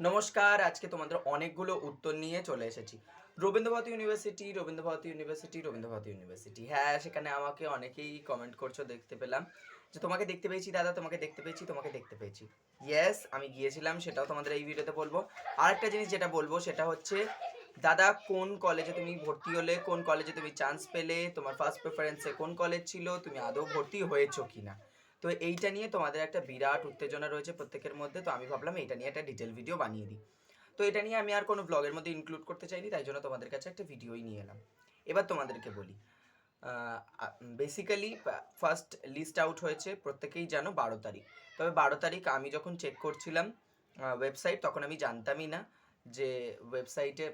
নমস্কার, আজকে তোমাদের অনেকগুলো উত্তর নিয়ে চলে এসেছি। Rabindra Bharati university Rabindra Bharati university Rabindra Bharati university হ্যাঁ সেখানে আমাকে অনেকেই কমেন্ট করছ, দেখতে পেলাম। যে তোমাকে দেখতে পেয়েছি, দাদা, তোমাকে দেখতে পেয়েছি, তোমাকে দেখতে পেয়েছি। ইয়েস আমি গিয়েছিলাম, সেটাও তোমাদের এই ভিডিওতে বলব। আর একটা জিনিস যেটা বলব, সেটা হচ্ছে, দাদা, কোন কলেজে তুমি ভর্তি হলে, কোন কলেজে তুমি চান্স পেলে, তোমার ফার্স্ট প্রেফারেন্সে কোন কলেজ ছিল, তুমি আদৌ ভর্তি হয়েছো কিনা? তো এইটা নিয়ে তোমাদের একটা বিরাট উত্তেজনা রয়েছে প্রত্যেকের মধ্যে, তো আমি ভাবলাম এইটা নিয়ে একটা ডিটেল ভিডিও বানিয়ে দিই। তো এটা নিয়ে আমি আর কোনো ব্লগের মধ্যে ইনক্লুড করতে চাইনি, তাই জন্য তোমাদের কাছে একটা ভিডিওই নিয়ে এলাম। এবার তোমাদেরকে বলি বেসিক্যালি ফার্স্ট লিস্ট আউট হয়েছে প্রত্যেকেই জানো বারো তারিখ। তবে বারো তারিখ আমি যখন চেক করছিলাম ওয়েবসাইট তখন আমি জানতামই না যে ওয়েবসাইটে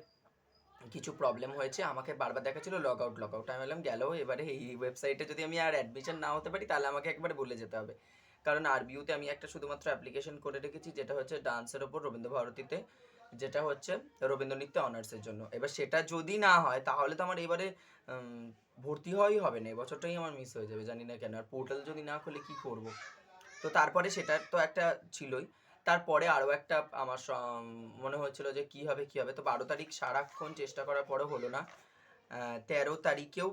কিছু প্রবলেম হয়েছে, আমাকে বারবার দেখাচ্ছিল লগ আউট লগ আউট আমি বললাম, গেল, এবারে এই ওয়েবসাইটে যদি আমি আর অ্যাডমিশন না হতে পারি, তাহলে আমাকে একবারে বলে যেতে হবে। কারণ আরবিউতে আমি একটা শুধুমাত্র অ্যাপ্লিকেশন করে রেখেছি, যেটা হচ্ছে ডান্সের ওপর রবীন্দ্র ভারতীতে যেটা হচ্ছে রবীন্দ্র নৃত্য অনার্সের জন্য। এবার সেটা যদি না হয়, তাহলে তো আমার এবারে ভর্তি হওয়াই হবে না। এবছরটাই আমার মিস হয়ে যাবে, জানি না কেন। আর পোর্টাল যদি না খুলে কি করব? তো তারপরে সেটার তো একটা ছিলই। তারপরে আরও একটা আমার মনে হচ্ছিল যে কি হবে কি হবে। তো বারো তারিখ সারাক্ষণ চেষ্টা করার পরেও হলো না। তেরো তারিখেও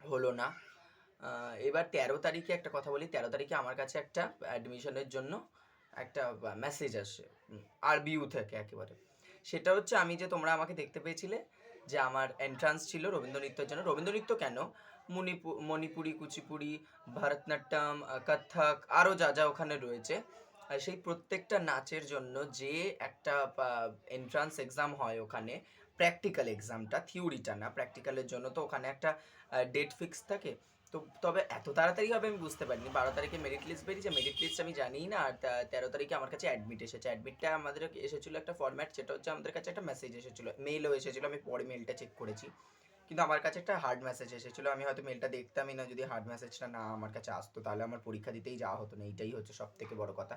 হলো না। এবার তেরো তারিখে একটা কথা বলি। তেরো তারিখে আমার কাছে একটা অ্যাডমিশনের জন্য একটা মেসেজ আসে আরবিউ থেকে একেবারে। সেটা হচ্ছে আমি যে তোমরা আমাকে দেখতে পেয়েছিলে যে আমার এন্ট্রান্স ছিল রবীন্দ্র নৃত্যের জন্য। রবীন্দ্র নৃত্য কেন? মণিপুর, কুচিপুড়ি, ভারতনাট্যম কত্থক, আরও যা যা ওখানে রয়েছে। সেই প্রত্যেকটা নাচের জন্য যে একটা এন্ট্রান্স এক্সাম হয় ওখানে প্র্যাকটিক্যাল এক্সামটা থিওরিটা না প্র্যাকটিক্যালের জন্য তো ওখানে একটা ডেট ফিক্স থাকে। তো তবে এত তাড়াতাড়ি হবে আমি বুঝতে পারিনি। বারো তারিখে মেরিট লিস্ট বেরিয়েছে মেরিট লিস্ট আমি জানিই না, আর তেরো তারিখে আমার কাছে অ্যাডমিট এসেছে। অ্যাডমিটটা আমাদের এসেছিল একটা ফরম্যাট সেটা হচ্ছে আমাদের কাছে একটা মেসেজ এসেছিল মেলও এসেছিল, আমি পরে মেলটা চেক করেছি। কিন্তু আমার কাছে একটা হার্ড মেসেজ এসেছিল। আমি হয়তো মেলটা দেখতামই না, যদি হার্ড মেসেজটা না আমার কাছে আসতো, তাহলে আমার পরীক্ষা দিতেই যাওয়া হতো না। এইটাই হচ্ছে সব থেকে বড় কথা।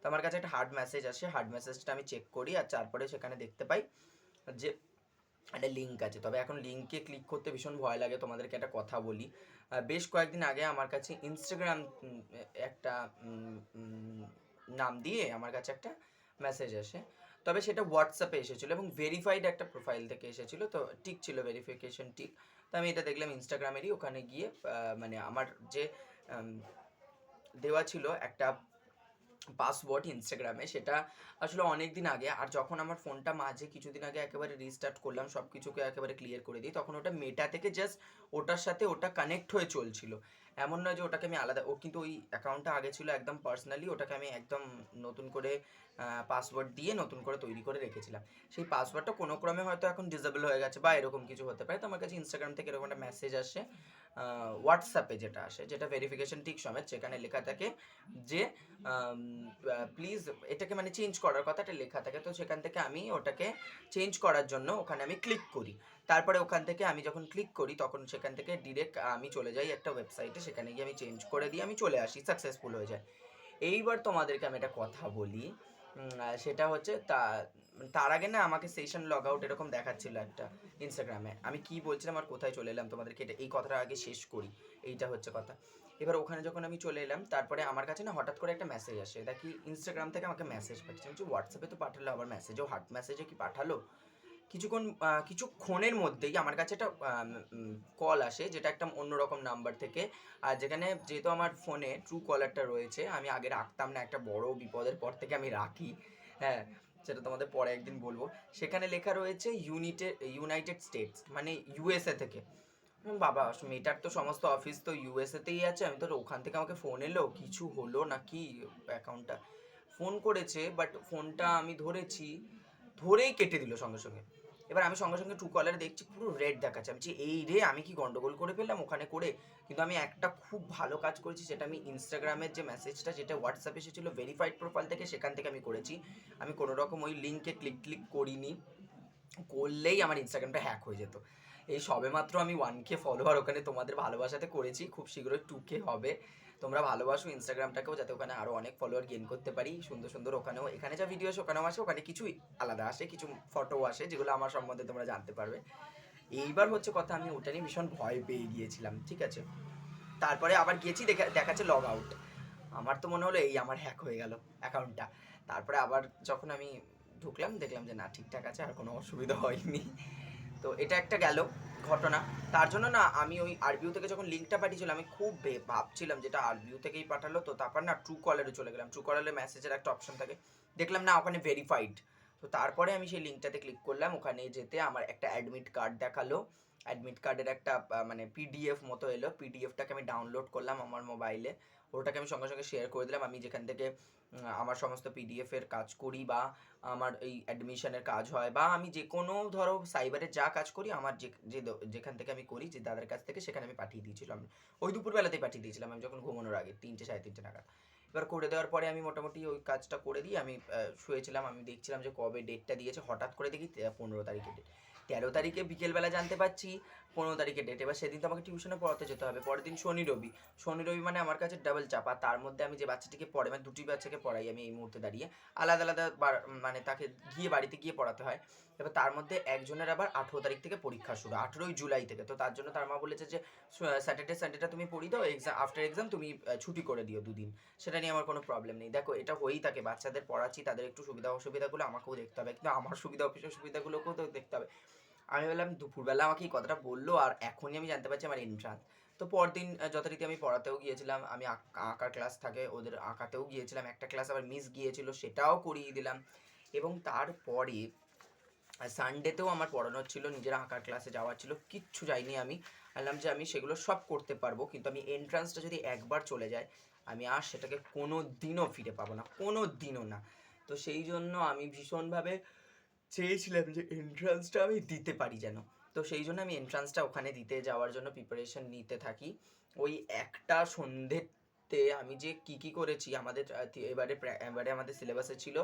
তো আমার কাছে একটা হার্ড মেসেজ আসে। হার্ড মেসেজটা আমি চেক করি আর তারপরে সেখানে দেখতে পাই যে একটা লিঙ্ক আছে। তবে এখন লিঙ্কে ক্লিক করতে ভীষণ ভয় লাগে, তোমাদেরকে একটা কথা বলি। বেশ কয়েকদিন আগে আমার কাছে ইনস্টাগ্রাম একটা নাম দিয়ে আমার কাছে একটা মেসেজ আসে। তবে সেটা হোয়াটসঅ্যাপে এসেছিল এবং ভেরিফাইড একটা প্রোফাইল থেকে এসেছিল, তো টিক ছিল ভেরিফিকেশন টিক তো আমি এটা দেখলাম ইনস্টাগ্রামেরই ওখানে গিয়ে মানে আমার যে দেওয়া ছিল একটা পাসওয়ার্ড ইনস্টাগ্রামে সেটা আসলে অনেক দিন আগে। আর যখন আমার ফোনটা মাঝে কিছুদিন আগে একেবারে রিস্টার্ট করলাম সব কিছুকে একেবারে ক্লিয়ার করে দিই, তখন ওটা মেটা থেকে জাস্ট ওটার সাথে ওটা কানেক্ট হয়ে চলছিল। এমন নয় যে ওটাকে আমি আলাদা ও কিন্তু ওই অ্যাকাউন্টটা আগে ছিল একদম পার্সোনালি ওটাকে আমি একদম নতুন করে পাসওয়ার্ড দিয়ে নতুন করে তৈরি করে রেখেছিলাম। সেই পাসওয়ার্ডটা কোনো ক্রমে হয়তো এখন ডিসেবল হয়ে গেছে বা এরকম কিছু হতে পারে। তো আমার কাছে ইনস্টাগ্রাম থেকে এরকম একটা মেসেজ আসে হোয়াটসঅ্যাপে যেটা আসে, যেটা ভেরিফিকেশন ঠিক সমেত সেখানে লেখা থাকে যে প্লিজ এটাকে মানে চেঞ্জ করার কথাটা লেখা থাকে। তো সেখান থেকে আমি ওটাকে চেঞ্জ করার জন্য ওখানে আমি ক্লিক করি। তারপরে ওখান থেকে আমি যখন ক্লিক করি, তখন সেখান থেকে ডিরেক্ট আমি চলে যাই একটা ওয়েবসাইটে সেখানে গিয়ে আমি চেঞ্জ করে দিয়ে আমি চলে আসি সাকসেসফুল হয়ে যায়। এইবার তোমাদেরকে আমি একটা কথা বলি সেটা হচ্ছে তা, তার আগে না আমাকে সেশন লগ আউট এরকম দেখাচ্ছিল একটা ইনস্টাগ্রামে আমি কি বলছিলাম আর কোথায় চলে এলাম তোমাদেরকে এটা, এই কথাটা আগে শেষ করি, এইটা হচ্ছে কথা। এবার ওখানে যখন আমি চলে এলাম, তারপরে আমার কাছে না হঠাৎ করে একটা মেসেজ আসে। দেখি ইনস্টাগ্রাম থেকে আমাকে মেসেজ পাঠিয়েছে? আমি হোয়াটসঅ্যাপে তো পাঠালো, আবার মেসেজও হার্ট মেসেজে কি পাঠালো? কিছুক্ষণ কিছুক্ষণের মধ্যেই আমার কাছে একটা কল আসে যেটা একটা অন্যরকম নাম্বার থেকে। আর যেখানে যেহেতু আমার ফোনে ট্রু কলারটা রয়েছে, আমি আগে রাখতাম না, একটা বড় বিপদের পর থেকে আমি রাখি। হ্যাঁ সেটা তোমাদের পরে একদিন বলব। সেখানে লেখা রয়েছে ইউনিটেড ইউনাইটেড স্টেটস মানে ইউএসএ থেকে। বাবা, মেয়েটার তো সমস্ত অফিস তো ইউএসএতেই আছে। আমি তো ওখান থেকে আমাকে ফোন এলো, কিছু হলো নাকি অ্যাকাউন্টটা ফোন করেছে বাট ফোনটা আমি ধরেছি, ধরেই কেটে দিল সঙ্গে সঙ্গে। এবার আমি সঙ্গে সঙ্গে ট্রু কলারে দেখছি, পুরো রেড দেখাচ্ছে। আমি এই রে, আমি কি গন্ডগোল করে ফেললাম ওখানে করে? কিন্তু আমি একটা খুব ভালো কাজ করেছি, সেটা আমি ইনস্টাগ্রামের যে মেসেজটা যেটা হোয়াটসঅ্যাপ এসেছিল ভেরিফাইড প্রোফাইল থেকে সেখান থেকে আমি করেছি। আমি কোনো রকম ওই লিঙ্কে ক্লিক ক্লিক করিনি। করলেই আমার ইনস্টাগ্রামটা হ্যাক হয়ে যেত। এই সবেমাত্র আমি ওয়ান কে ফলোয়ার ওখানে তোমাদের ভালোবাসাতে করেছি, খুব শীঘ্রই টু কে হবে। তোমরা ভালোবাসো ইনস্টাগ্রামটাকেও যাতে ওখানে আরও অনেক ফলোয়ার গেইন করতে পারি। সুন্দর সুন্দর ওখানেও, এখানে যা ভিডিও আসে, ওখানেও আসে, ওখানে কিছুই আলাদা আসে, কিছু ফটো আসে, যেগুলো আমার সম্বন্ধে তোমরা জানতে পারবে। এইবার হচ্ছে কথা আমি ওটা নিয়ে ভীষণ ভয় পেয়ে গিয়েছিলাম, ঠিক আছে? তারপরে আবার গিয়েছি, দেখা দেখাচ্ছে লগ আউট আমার তো মনে হলো এই আমার হ্যাক হয়ে গেল অ্যাকাউন্টটা তারপরে আবার যখন আমি ঢুকলাম, দেখলাম যে না, ঠিকঠাক আছে, আর কোনো অসুবিধা হয়নি। তো এটা একটা গেল ঘটনা। তার জন্য না আমি ওই আরবিউ থেকে যখন লিঙ্কটা পাঠিয়েছিলাম, আমি খুব ভাবছিলাম যেটা আরবিউ থেকেই পাঠালো। তো তারপর না ট্রু কলারে চলে গেলাম। ট্রু কলারে মেসেজের একটা অপশন থাকে। দেখলাম না, ওখানে ভেরিফাইড তো তারপরে আমি সেই লিঙ্কটাতে ক্লিক করলাম। ওখানে যেতে আমার একটা অ্যাডমিট কার্ড দেখাল। অ্যাডমিট কার্ডের একটা মানে পিডিএফ মতো এলো। পিডিএফটাকে আমি ডাউনলোড করলাম আমার মোবাইলে ওটাকে আমি সঙ্গে সঙ্গে শেয়ার করে দিলাম। আমি যেখান থেকে আমার সমস্ত পিডিএফ এর কাজ করি বা আমার এই অ্যাডমিশনের কাজ হয় বা আমি যে কোনো ধরো সাইবারে যা কাজ করি, আমার যে যে, যেখান থেকে আমি করি, যে দাদার কাছ থেকে সেখানে আমি পাঠিয়ে দিয়েছিলাম। ওই দুপুরবেলাতেই পাঠিয়ে দিয়েছিলাম আমি যখন ঘুমানোর আগে, তিনটে, সাড়ে তিনটে নাগাদ। এবার করে দেওয়ার পরে আমি মোটামুটি ওই কাজটা করে দিই আমি শুয়েছিলাম। আমি দেখছিলাম যে কবে ডেটটা দিয়েছে। হঠাৎ করে দেখি পনেরো তারিখে ডেট তেরো তারিখে বিকেলবেলা জানতে পারছি পনেরো তারিখে ডেট এবার সেদিন তো আমাকে টিউশনে পড়াতে যেতে হবে, পরের দিন শনি রবি। শনি রবি মানে আমার কাছে ডাবল চাপা তার মধ্যে আমি যে বাচ্চাটিকে পড়ে মানে দুটি বাচ্চাকে পড়াই আমি এই মুহূর্তে দাঁড়িয়ে, আলাদা আলাদা মানে তাকে গিয়ে বাড়িতে গিয়ে পড়াতে হয়। এবার তার মধ্যে একজনের আবার আঠেরো তারিখ থেকে পরীক্ষা শুরু, আঠেরোই জুলাই থেকে। তো তার জন্য তার মা বলেছে যে স্যাটারডে সানডেটা তুমি পড়ি দাও এক্সাম আফটার এক্সাম তুমি ছুটি করে দিও দুদিন। সেটা নিয়ে আমার কোনো প্রবলেম নেই। দেখো, এটা হয়েই থাকে, বাচ্চাদের পড়াচ্ছি, তাদের একটু সুবিধা অসুবিধাগুলো আমাকেও দেখতে হবে, কিন্তু আমার সুবিধা অসুবিধাগুলোকেও তো দেখতে হবে। আমি বললাম দুপুরবেলা আমাকে এই কথাটা বলল আর এখনই আমি জানতে পারছি আমার এন্ট্রান্স তো পরদিন যথারীতি আমি পড়াতেও গিয়েছিলাম, আমি আঁক- আঁকার ক্লাস থাকে, ওদের আঁকাতেও গিয়েছিলাম, একটা ক্লাস আবার মিস গিয়েছিল, সেটাও করিয়ে দিলাম। এবং তারপরে সানডেতেও আমার পড়ানোর ছিল নিজের আঁকার ক্লাসে যাওয়ার ছিল, কিচ্ছু যাইনি আমি। বললাম যে আমি সেগুলো সব করতে পারব, কিন্তু আমি এন্ট্রান্সটা যদি একবার চলে যায়, আমি আর সেটাকে কোনো দিনও ফিরে পাবো না কোনো দিনও না। তো সেই জন্য আমি ভীষণভাবে চেয়েছিলাম যে এন্ট্রান্সটা আমি দিতে পারি যেন। তো সেই জন্য আমি এন্ট্রান্সটা ওখানে দিতে যাওয়ার জন্য প্রিপারেশন নিতে থাকি। ওই একটা সন্ধ্যেতে আমি যে কি কি করেছি, আমাদের এবারে এবারে আমাদের সিলেবাসে ছিল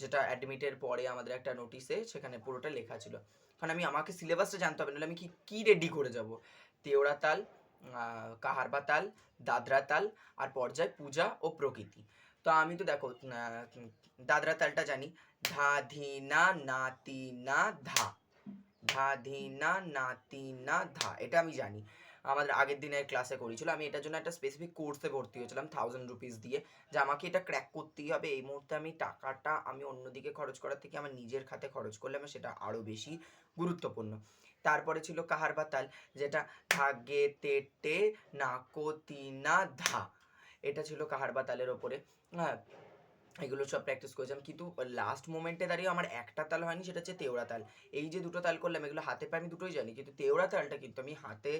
যেটা অ্যাডমিটের পরে আমাদের একটা নোটিশে সেখানে পুরোটা লেখা ছিল। কারণ আমি আমাকে সিলেবাসটা জানতে হবে, নাহলে আমি কি কি রেডি করে যাব? তেওড়া তাল কাহারবা তাল, দাদরা তাল আর পর্যায় পূজা ও প্রকৃতি। তো আমি তো দেখো দাদরা তালটা জানি। ধা ধি না নাতি না ধা। ধা ধি না নাতি না ধা। এটা আমি জানি। আমাদের আগের দিনের ক্লাসে করেছিল। আমি এটার জন্য একটা স্পেসিফিক কোর্সে ভর্তি হয়েছিলাম থাউজেন্ড রুপিস দিয়ে। যে আমাকে এটা ক্র্যাক করতেই হবে। এই মুহূর্তে আমি টাকাটা আমি অন্যদিকে খরচ করার থেকে আমার নিজের খাতে খরচ করলে আমার সেটা আরও বেশি গুরুত্বপূর্ণ। তারপরে ছিল কাহার বাতাল, যেটা থাগে তেটে নাকো তিনা ধা। এটা ছিল কাহার বাতালের ওপরে। হ্যাঁ এগুলো সব প্র্যাকটিস করেছিলাম। কিন্তু লাস্ট মোমেন্টে দাঁড়িয়ে আমার একটা তাল হয়নি, সেটা হচ্ছে তেওড়া তাল। এই যে দুটো তাল করলাম, এগুলো হাতে পায়ে আমি দুটোই জানি, কিন্তু তেওড়া তালটা কিন্তু আমি হাতে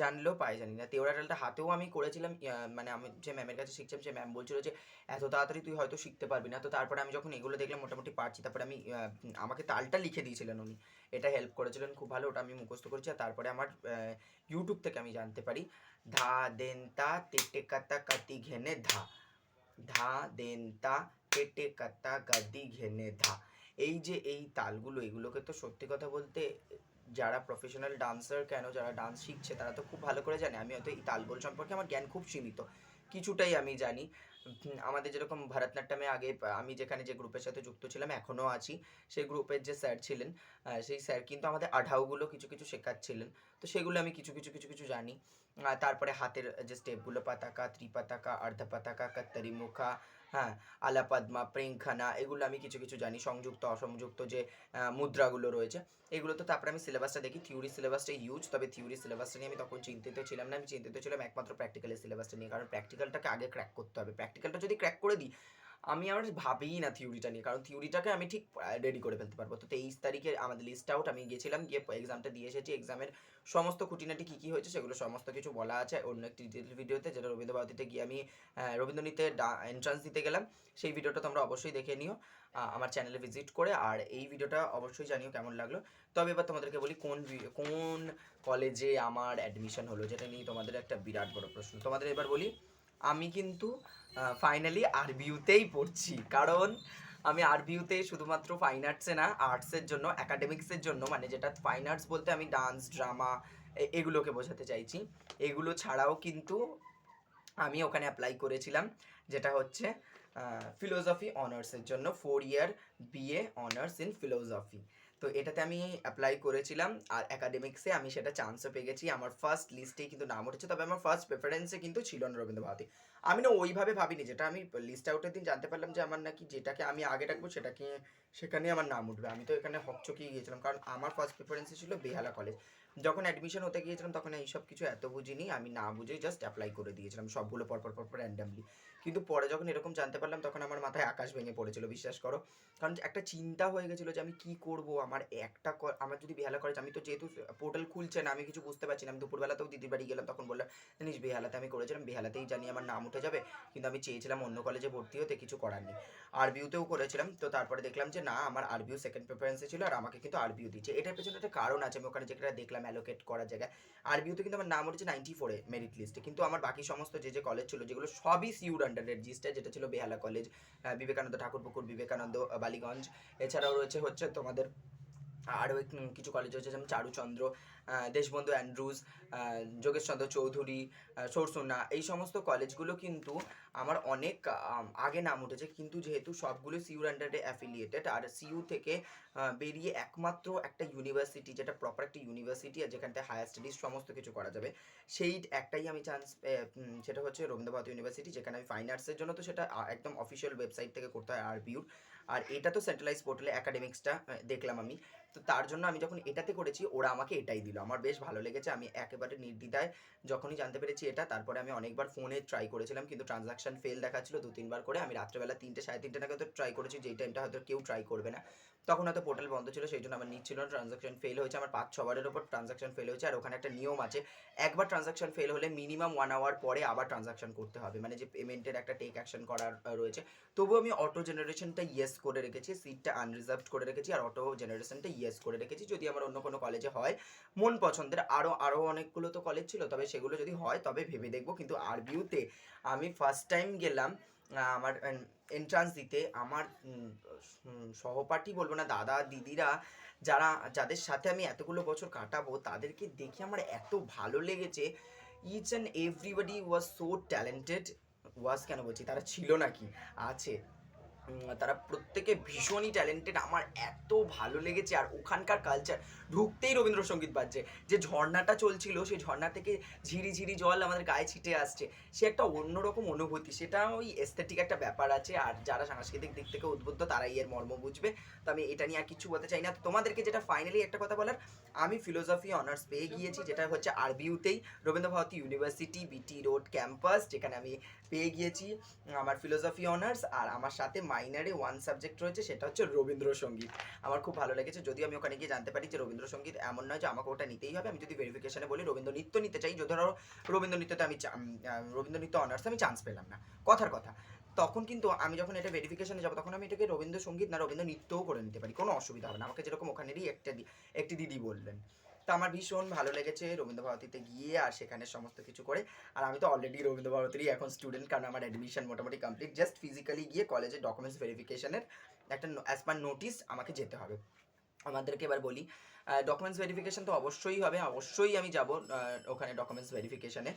জানলেও পায়ে জানি না। তেওড়া তালটা হাতেও আমি করেছিলাম মানে আমি যে ম্যামের কাছে শিখছিলাম সে ম্যাম বলছিল যে, এত তাড়াতাড়ি তুই হয়তো শিখতে পারবি না। তো তারপরে আমি যখন এগুলো দেখলাম, মোটামুটি পারছি, তারপরে আমি আমাকে তালটা লিখে দিয়েছিলেন উনি। এটা হেল্প করেছিলেন খুব ভালো, ওটা আমি মুখস্থ করেছি। আর তারপরে আমার ইউটিউব থেকে আমি জানতে পারি, ধা, দেন, তা তেটে কাতা কাতি ঘেনে ধা। ধা, দেন, তা পেটে কাতা গাদি, ঘেনে, ধা। এই যে এই তালগুলো, এগুলোকে তো সত্যি কথা বলতে যারা প্রফেশনাল ডান্সার কেন, যারা ডান্স শিখছে, তারা তো খুব ভালো করে জানে। আমি হয়তো এই তালগুলো সম্পর্কে আমার জ্ঞান খুব সীমিত। কিছুটাই আমি জানি। আমাদের যেরকম ভারতনাট্যমে আগে আমি যেখানে যে গ্রুপের সাথে যুক্ত ছিলাম এখনও আছি। সেই গ্রুপের যে স্যার ছিলেন সেই স্যার কিন্তু আমাদের আঢাউগুলো কিছু কিছু শেখাচ্ছিলেন। তো সেগুলো আমি কিছু কিছু কিছু কিছু জানি। তারপরে হাতের যে স্টেপগুলো পাতাকা, ত্রিপাতাকা অর্ধপাতাকা কত্তরিমুখা মুখা হ্যাঁ আলাপাদমা পদ্মা প্রেঙ্খানা এগুলো আমি কিছু কিছু জানি, সংযুক্ত, অসংযুক্ত যে মুদ্রাগুলো রয়েছে। এগুলো তো তারপরে আমি সিলেবাসটা দেখি থিওরি সিলেবাসটা ইউজ তবে থিওরি সিলেবাসটা নিয়ে আমি তখন চিন্তিত ছিলাম না, আমি চিন্তিত ছিলাম একমাত্র প্র্যাকটিক্যালের সিলেবাসটা নিয়ে, কারণ প্র্যাকটিক্যালটাকে আগে ক্র্যাক করতে হবে। প্র্যাকটিক্যালটা যদি ক্র্যাক করে দিই আমি আর ভাবিই না থিওরিটা নিয়ে, কারণ থিওরিটাকে আমি ঠিক রেডি করে ফেলতে পারব। তো তেইশ তারিখে আমাদের লিস্ট আউট আমি গিয়েছিলাম, গিয়ে এক্সামটা দিয়ে এসেছি। এক্সামের সমস্ত খুঁটিনাটি কী কী হয়েছে সেগুলো সমস্ত কিছু বলা আছে। অন্য একটি ডিটেল ভিডিওতে যেটা রবীন্দ্র ভারতীতে গিয়ে আমি রবীন্দ্রনীতে এন্ট্রান্স দিতে গেলাম, সেই ভিডিওটা তোমরা অবশ্যই দেখে নিও আমার চ্যানেলে ভিজিট করে। আর এই ভিডিওটা অবশ্যই জানিও কেমন লাগল। তবে এবার তোমাদেরকে বলি, কোন কোন কলেজে আমার অ্যাডমিশন হলো, যেটা নিয়ে তোমাদের একটা বিরাট বড় প্রশ্ন। তোমাদের এবার বলি আমি কিন্তু ফাইনালি আরবিউতেই পড়ছি। কারণ আমি আরবিউতে শুধুমাত্র ফাইন আর্টসে না আর্টসের জন্য অ্যাকাডেমিক্সের জন্য মানে যেটা ফাইন আর্টস বলতে আমি ডান্স ড্রামা এগুলোকে বোঝাতে চাইছি। এগুলো ছাড়াও কিন্তু আমি ওখানে অ্যাপ্লাই করেছিলাম, যেটা হচ্ছে ফিলোসফি অনার্সের জন্য four year BA honours in philosophy তো এটাতে আমি অ্যাপ্লাই করেছিলাম, আর একাডেমিক্সে আমি সেটা চান্সও পেয়ে গেছি। আমার ফার্স্ট লিস্টেই কিন্তু নাম উঠেছে, তবে আমার ফার্স্ট প্রেফারেন্সে কিন্তু ছিল না রবীন্দ্র ভারতী আমি না ওইভাবে ভাবিনি যেটা আমি লিস্ট আউটের দিন জানতে পারলাম যে আমার নাকি যেটাকে আমি আগে রাখব সেটাকে সেখানে আমার নাম উঠবে। আমি তো এখানে হকচকিয়ে গিয়েছিলাম কারণ আমার ফার্স্ট প্রিফারেন্সে ছিল বেহালা কলেজ যখন অ্যাডমিশন হতে গিয়েছিলাম তখন এইসব কিছু এত বুঝিনি, আমি না বুঝেই জাস্ট অ্যাপ্লাই করে দিয়েছিলাম সবগুলো পরপর পরপর র্যান্ডামলি কিন্তু পরে যখন এরকম জানতে পারলাম তখন আমার মাথায় আকাশ ভেঙে পড়েছিল, বিশ্বাস করো। কারণ একটা চিন্তা হয়ে গেছিল যে আমি কি করব? আমার একটা আমার যদি বেহালা কলেজ আমি তো যেহেতু পোর্টাল খুলছে না, আমি কিছু বুঝতে পারছি না, আমি দুপুরবেলাতেও দিদির বাড়ি গেলাম, তখন বললাম, জানিস বেহালাতে আমি করেছিলাম, বেহালাতেই জানি আমার নাম উঠে যাবে। কিন্তু আমি চেয়েছিলাম অন্য কলেজে ভর্তি হতে, কিছু করার নেই। আরবিউতেও করেছিলাম, তো তারপরে দেখলাম যে না, আমার আরবিউ সেকেন্ড প্রেফারেন্সে ছিল আর আমাকে কিন্তু আরবিউ দিচ্ছে। এটার পেছনে একটা কারণ আছে, আমি ওখানে যেটা দেখলাম অ্যালোকেট করার জায়গায়। আরবিউতে কিন্তু আমার নাম উঠেছে নাইনটি ফোরে মেরিট লিস্টে কিন্তু আমার বাকি সমস্ত যে যে কলেজ ছিল, যেগুলো সবই সিউর আন্ডার রেজিস্টার যেটা ছিল বেহালা কলেজ বিবেকানন্দ ঠাকুরপুকুর বিবেকানন্দ বালিগঞ্জ। এছাড়াও রয়েছে হচ্ছে তোমাদের আরও কিছু কলেজ রয়েছে, যেমন চারুচন্দ্র দেশবন্ধু অ্যান্ড্রুজ যোগেশচন্দ্র চৌধুরী সরসোনা এই সমস্ত কলেজগুলো কিন্তু আমার অনেক আগে নাম উঠেছে। কিন্তু যেহেতু সবগুলো সিউর আন্ডারে অ্যাফিলিয়েটেড আর সিইউ থেকে বেরিয়ে একমাত্র একটা ইউনিভার্সিটি যেটা প্রপার একটা ইউনিভার্সিটি আর যেখানতে হায়ার স্টাডিজ সমস্ত কিছু করা যাবে, সেই একটাই আমি চান্স সেটা হচ্ছে রবীন্দ্রভারতী ইউনিভার্সিটি যেখানে আমি ফাইন আর্টসের জন্য তো সেটা একদম অফিসিয়াল ওয়েবসাইট থেকে করতে হয় আর আরবিউর আর এটা তো সেন্ট্রালাইজ পোর্টালে অ্যাকাডেমিক্সটা দেখলাম আমি। তো তার জন্য আমি যখন এটাতে করেছি, ওরা আমাকে এটাই দিল। আমার বেশ ভালো লেগেছে। আমি একেবারে নির্দ্বিধায় যখনই জানতে পেরেছি এটা, তারপরে আমি অনেকবার ফোনে ট্রাই করেছিলাম, কিন্তু ট্রানজাকশন ফেল দেখাচ্ছিল দু তিনবার করে। আমি রাত্রেবেলা তিনটে, সাড়ে তিনটে নাগাদ ট্রাই করেছি, যেই টাইমটা হয়তো কেউ ট্রাই করবে না। তখন হয়তো পোর্টাল বন্ধ ছিল, সেই জন্য আমার নিচ্ছিল না ট্রানজাকশন ফেল হয়েছে, আমার পাঁচ ছবারের ওপর ট্রানজাকশন ফেল হয়েছে, আর ওখানে একটা নিয়ম আছে, একবার ট্রানজাকশন ফেল হলে মিনিমাম ওয়ান আওয়ার পরে আবার ট্রানজাকশন করতে হবে মানে যে পেমেন্টের একটা টেক অ্যাকশন করার রয়েছে, তবুও আমি অটো জেনারেশনটা ইয়েস করে রেখেছি সিটটা আনরিজার্ভড করে রেখেছি, আর অটো জেনারেশনটা ইয়েস করে রেখেছি, যদি আমার অন্য কোনো কলেজে হয়, মন পছন্দের আরও আরও অনেকগুলো তো কলেজ ছিল, তবে সেগুলো যদি হয়, তবে ভেবে দেখব, কিন্তু আরবিউতে আমি ফার্স্ট টাইম গেলাম আমার এন্ট্রান্স দিতে আমার সহপাঠী বলব না, দাদা, দিদিরা যারা, যাদের সাথে আমি এতগুলো বছর কাটাবো, তাদেরকে দেখে আমার এত ভালো লেগেছে। Each and everybody was so talented was কেন বলছি, তারা ছিল নাকি, আছে। তারা প্রত্যেকে ভীষণই ট্যালেন্টেড আমার এত ভালো লেগেছে। আর ওখানকার কালচার ঢুকতেই রবীন্দ্রসঙ্গীত বাজছে। যে ঝর্ণাটা চলছিল, সেই ঝর্ণা থেকে ঝিরি ঝিরি জল আমাদের গায়ে ছিটে আসছে। সে একটা অন্যরকম অনুভূতি। সেটা ওই এস্থেটিক একটা ব্যাপার আছে। আর যারা সাংস্কৃতিক দিক থেকে উদ্বুদ্ধ, তারাই এর মর্ম বুঝবে। তো আমি এটা নিয়ে আর কিছু বলতে চাই না। তোমাদেরকে যেটা ফাইনালি একটা কথা বলার, আমি ফিলোসফি অনার্স পেয়ে গিয়েছি, যেটা হচ্ছে আরবিউতেই Rabindra Bharati university BT road campus যেখানে আমি পেয়ে গিয়েছি, আমার ফিলোসফি অনার্স আর আমার সাথে মাইনারে ওয়ান সাবজেক্ট রয়েছে, সেটা হচ্ছে রবীন্দ্রসঙ্গীত। আমার খুব ভালো লেগেছে, যদিও আমি ওখানে গিয়ে জানতে পারি যে রবীন্দ্রসঙ্গীত এমন নয় যে আমাকে ওটা নিতেই হবে। আমি যদি ভেরিফিকেশনে বলি, রবীন্দ্র নৃত্য নিতে চাই, যদি ধরো রবীন্দ্র নৃত্যতে আমি রবীন্দ্র নৃত্য অনার্স আমি চান্স পেলাম না। কথার কথা, তখন কিন্তু আমি যখন এটা ভেরিফিকেশনে যাব, তখন আমি এটাকে রবীন্দ্রসঙ্গীত না রবীন্দ্র নৃত্যও করে নিতে পারি, কোনো অসুবিধা হবে না। আমাকে যেরকম ওখানেরই একটা একটি দিদি বললেন। তো আমার ভীষণ ভালো লেগেছে রবীন্দ্র ভারতীতে গিয়ে আর সেখানে সমস্ত কিছু করে। আর আমি তো অলরেডি রবীন্দ্র ভারতীরই এখন স্টুডেন্ট কারণ আমার অ্যাডমিশন মোটামুটি কমপ্লিট জাস্ট ফিজিক্যালি গিয়ে কলেজে ডকুমেন্টস ভেরিফিকেশনের একটা অ্যাজ পার নোটিস আমাকে যেতে হবে। আমাদেরকে এবার বলি ডকুমেন্টস ভেরিফিকেশন তো অবশ্যই হবে, অবশ্যই আমি যাব ওখানে ডকুমেন্টস ভেরিফিকেশনে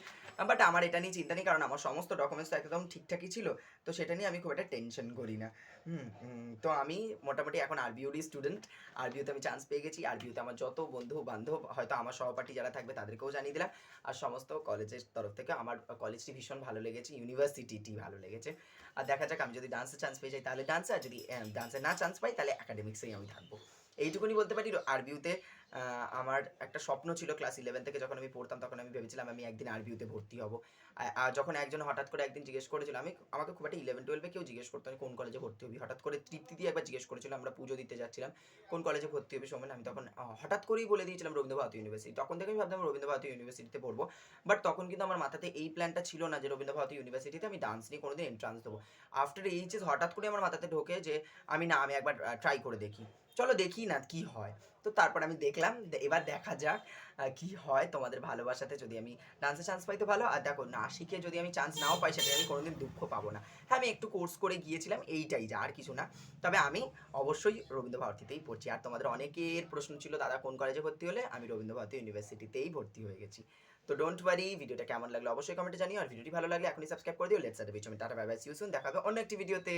বাট আমার এটা নিয়ে চিন্তা নেই, কারণ আমার সমস্ত ডকুমেন্টস তো একদম ঠিকঠাকই ছিল, তো সেটা নিয়ে আমি খুব একটা টেনশন করি না। হুম তো আমি মোটামুটি এখন আরবিউডি স্টুডেন্ট আরবিউতে আমি চান্স পেয়ে গেছি আরবিউতে আমার যত বন্ধু বান্ধব, হয়তো আমার সহপাঠী যারা থাকবে তাদেরকেও জানিয়ে দিলাম, আর সমস্ত কলেজের তরফ থেকে আমার কলেজটি ভীষণ ভালো লেগেছে ইউনিভার্সিটিটি ভালো লেগেছে। আর দেখা যাক, আমি যদি ডান্সে চান্স পেয়ে যাই, তাহলে ডান্সে আর যদি ডান্সে না চান্স পাই, তাহলে একাডেমিক্সেই আমি থাকব। এইটুকুনি বলতে পারি আরবিউতে আমার একটা স্বপ্ন ছিল ক্লাস ইলেভেন থেকে যখন আমি পড়তাম, তখন আমি ভেবেছিলাম আমি একদিন আরবিউতে ভর্তি হব। আর যখন একজন হঠাৎ করে একদিন জিজ্ঞেস করেছিল, আমি আমাকে খুব একটা ইলেভেন টুয়েলভে কেউ জিজ্ঞেস করতো কোন কলেজে ভর্তি হবি? হঠাৎ করে তৃপ্তি দিয়ে একবার জিজ্ঞেস করেছিল, আমরা পুজো দিতে যাচ্ছিলাম, কোন কলেজে ভর্তি হবে সময় আমি তখন হঠাৎ করেই বলে দিয়েছিলাম রবীন্দ্রভারতী ইউনিভার্সিটি তখন থেকে আমি ভাবতাম রবীন্দ্রভারতী ইউনিভার্সিটিতে পড়ব। বাট তখন কিন্তু আমার মাথাতে এই প্ল্যানটা ছিল না যে রবীন্দ্রভারতী ইউনিভার্সিটিতে আমি ডান্স নিয়ে কোনোদিন এন্ট্রান্স দেবো। আফটার এইচএস হঠাৎ করে আমার মাথাতে ঢোকে যে, আমি না, আমি একবার ট্রাই করে দেখি। চলো দেখি না কি হয়। তো তারপর আমি দেখলাম এবার দেখা যাক কি হয় তোমাদের ভালোবাসাতে। যদি আমি ডান্সে চান্স পাই তো ভালো, আর দেখো না শিখে যদি আমি চান্স নাও পাই সেটা আমি কোনোদিন দুঃখ পাবো না। হ্যাঁ আমি একটু কোর্স করে গিয়েছিলাম, এইটাই যা, আর কিছু না। তবে আমি অবশ্যই রবীন্দ্র ভারতীতেই পড়ছি। আর তোমাদের অনেকের প্রশ্ন ছিল, দাদা, কোন কলেজে ভর্তি হলে? আমি রবীন্দ্র ভারতী ইউনিভার্সিটিতেই ভর্তি হয়ে গেছি। তো ডোন্ট ওয়ারি ভিডিওটা কেমন লাগল অবশ্যই কমেন্টে জানিও। আর ভিডিওটি ভালো লাগলে এখনই সাবস্ক্রাইব করে দিও। লেটস আট আমি tata bye bye see you soon দেখা হবে অন্য একটি ভিডিওতে